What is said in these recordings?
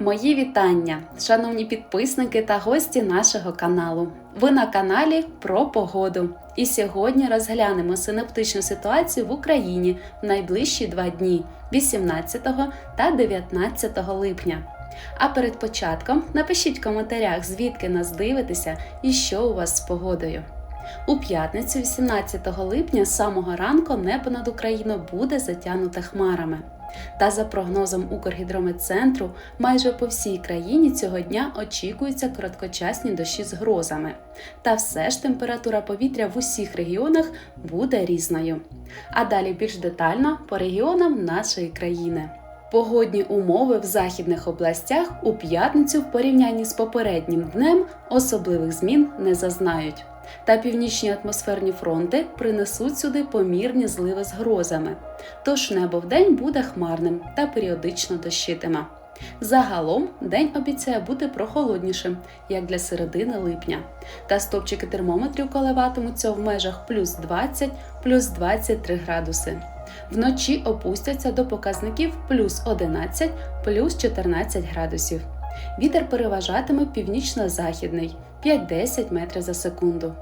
Мої вітання, шановні підписники та гості нашого каналу. Ви на каналі про погоду. І сьогодні розглянемо синоптичну ситуацію в Україні в найближчі два дні 18 та 19 липня. А перед початком напишіть в коментарях, звідки нас дивитеся і що у вас з погодою. У п'ятницю, 18 липня, з самого ранку небо над Україною буде затягнуте хмарами. Та за прогнозом Укргідрометцентру, майже по всій країні цього дня очікуються короткочасні дощі з грозами. Та все ж температура повітря в усіх регіонах буде різною. А далі більш детально по регіонам нашої країни. Погодні умови в західних областях у п'ятницю в порівнянні з попереднім днем особливих змін не зазнають. Та північні атмосферні фронти принесуть сюди помірні зливи з грозами. Тож небо вдень буде хмарним та періодично дощитиме. Загалом день обіцяє бути прохолоднішим, як для середини липня. Та стопчики термометрів коливатимуться в межах плюс 20 плюс 23 градуси. Вночі опустяться до показників плюс 11 плюс 14 градусів. Вітер переважатиме північно-західний 5-10 метрів за секунду.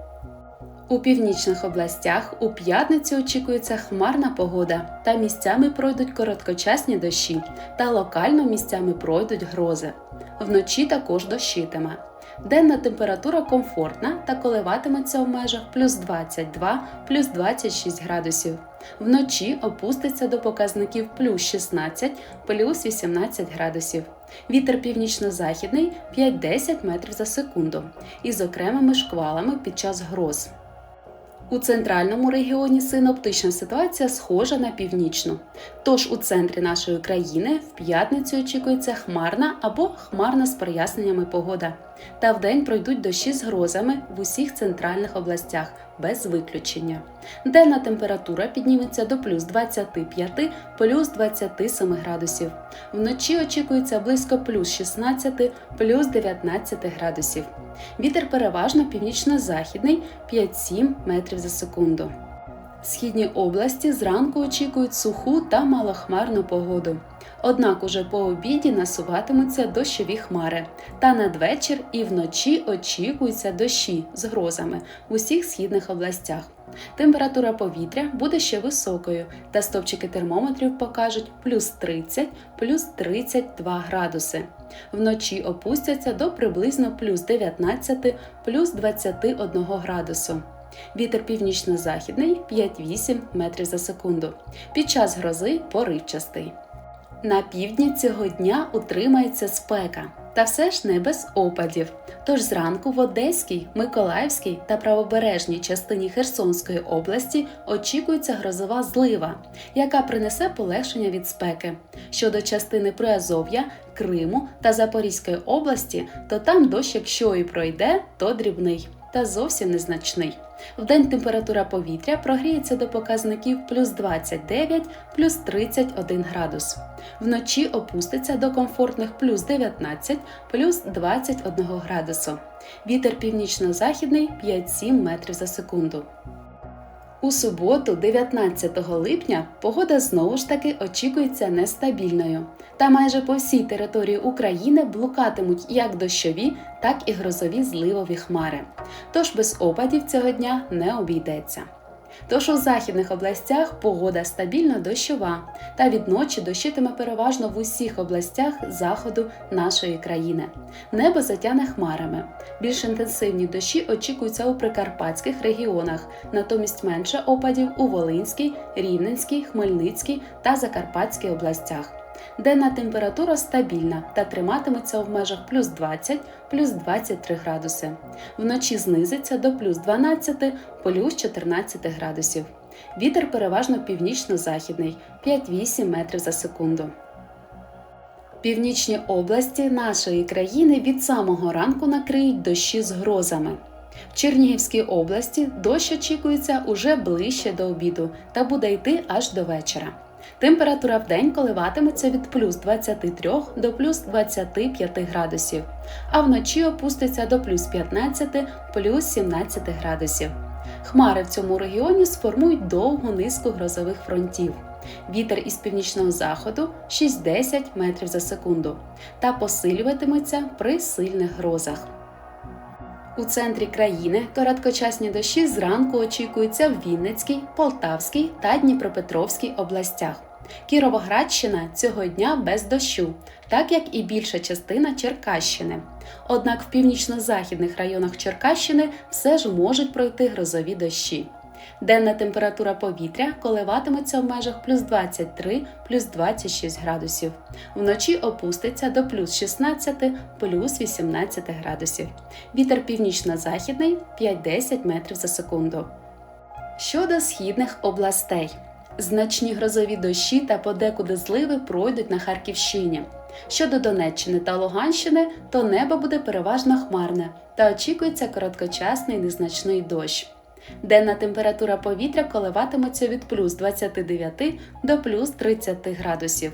У північних областях у п'ятницю очікується хмарна погода, та місцями пройдуть короткочасні дощі, та локально місцями пройдуть грози. Вночі також дощитиме. Денна температура комфортна та коливатиметься в межах плюс 22 плюс 26 градусів. Вночі опуститься до показників плюс 16 плюс 18 градусів. Вітер північно-західний 5-10 метрів за секунду із окремими шквалами під час гроз. У центральному регіоні синоптична ситуація схожа на північну. Тож у центрі нашої країни в п'ятницю очікується хмарна або хмарна з проясненнями погода. Та вдень пройдуть дощі з грозами в усіх центральних областях без виключення. Денна температура підніметься до плюс 25 плюс 27 градусів. Вночі очікується близько плюс 16 плюс 19 градусів. Вітер переважно північно-західний 5-7 метрів за секунду. Східні області зранку очікують суху та малохмарну погоду. Однак уже по обіді насуватимуться дощові хмари, та надвечір і вночі очікуються дощі з грозами в усіх східних областях. Температура повітря буде ще високою, та стопчики термометрів покажуть плюс 30 плюс 32 градуси. Вночі опустяться до приблизно плюс 19 плюс 21 градусу. Вітер північно-західний 5-8 метрів за секунду. Під час грози поривчастий. На півдні цього дня утримається спека, та все ж не без опадів. Тож зранку в Одеській, Миколаївській та правобережній частині Херсонської області очікується грозова злива, яка принесе полегшення від спеки. Щодо частини Приазов'я, Криму та Запорізької області, то там дощ, якщо і пройде, то дрібний та зовсім незначний. Вдень температура повітря прогріється до показників плюс 29 плюс 31 градус. Вночі опуститься до комфортних плюс 19 плюс 21 градусу. Вітер північно-західний 5-7 метрів за секунду. У суботу, 19 липня, погода знову ж таки очікується нестабільною. Та майже по всій території України блукатимуть як дощові, так і грозові зливові хмари. Тож без опадів цього дня не обійдеться. Тож у західних областях погода стабільно дощова, та від ночі дощитиме переважно в усіх областях заходу нашої країни. Небо затяне хмарами. Більш інтенсивні дощі очікуються у прикарпатських регіонах, натомість менше опадів у Волинській, Рівненській, Хмельницькій та Закарпатській областях. Денна температура стабільна та триматиметься в межах плюс 20 плюс 23 градуси. Вночі знизиться до плюс 12 плюс 14 градусів. Вітер переважно північно-західний 5-8 метрів за секунду. Північні області нашої країни від самого ранку накриють дощі з грозами. В Чернігівській області дощ очікується уже ближче до обіду та буде йти аж до вечора. Температура в день коливатиметься від плюс 23 до плюс 25 градусів, а вночі опуститься до плюс 15 плюс 17 градусів. Хмари в цьому регіоні сформують довгу низку грозових фронтів. Вітер із північного заходу 6-10 метрів за секунду та посилюватиметься при сильних грозах. У центрі країни короткочасні дощі зранку очікуються в Вінницькій, Полтавській та Дніпропетровській областях. Кіровоградщина цього дня без дощу, так як і більша частина Черкащини. Однак в північно-західних районах Черкащини все ж можуть пройти грозові дощі. Денна температура повітря коливатиметься в межах плюс 23 плюс 26 градусів. Вночі опуститься до плюс 16 плюс 18 градусів. Вітер північно-західний 5-10 метрів за секунду. Щодо східних областей. Значні грозові дощі та подекуди зливи пройдуть на Харківщині. Щодо Донеччини та Луганщини, то небо буде переважно хмарне та очікується короткочасний незначний дощ. Денна температура повітря коливатиметься від плюс 29 до плюс 30 градусів.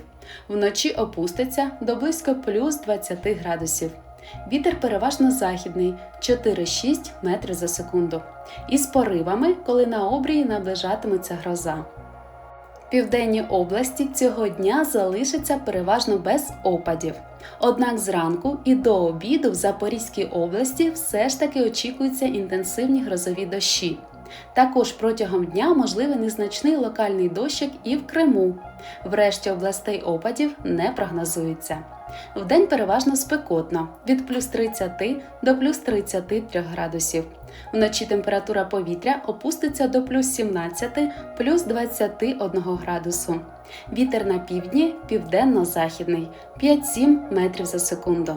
Вночі опуститься до близько плюс 20 градусів. Вітер переважно західний 4-6 метрів за секунду. Із поривами, коли на обрії наближатиметься гроза. Південні області цього дня залишаться переважно без опадів. Однак зранку і до обіду в Запорізькій області все ж таки очікуються інтенсивні грозові дощі. Також протягом дня можливий незначний локальний дощик і в Криму. Врешті областей опадів не прогнозується. Вдень переважно спекотно від плюс 30 до плюс 33 градусів. Вночі температура повітря опуститься до плюс 17 плюс 21 градусу. Вітер на півдні південно-західний 5-7 метрів за секунду.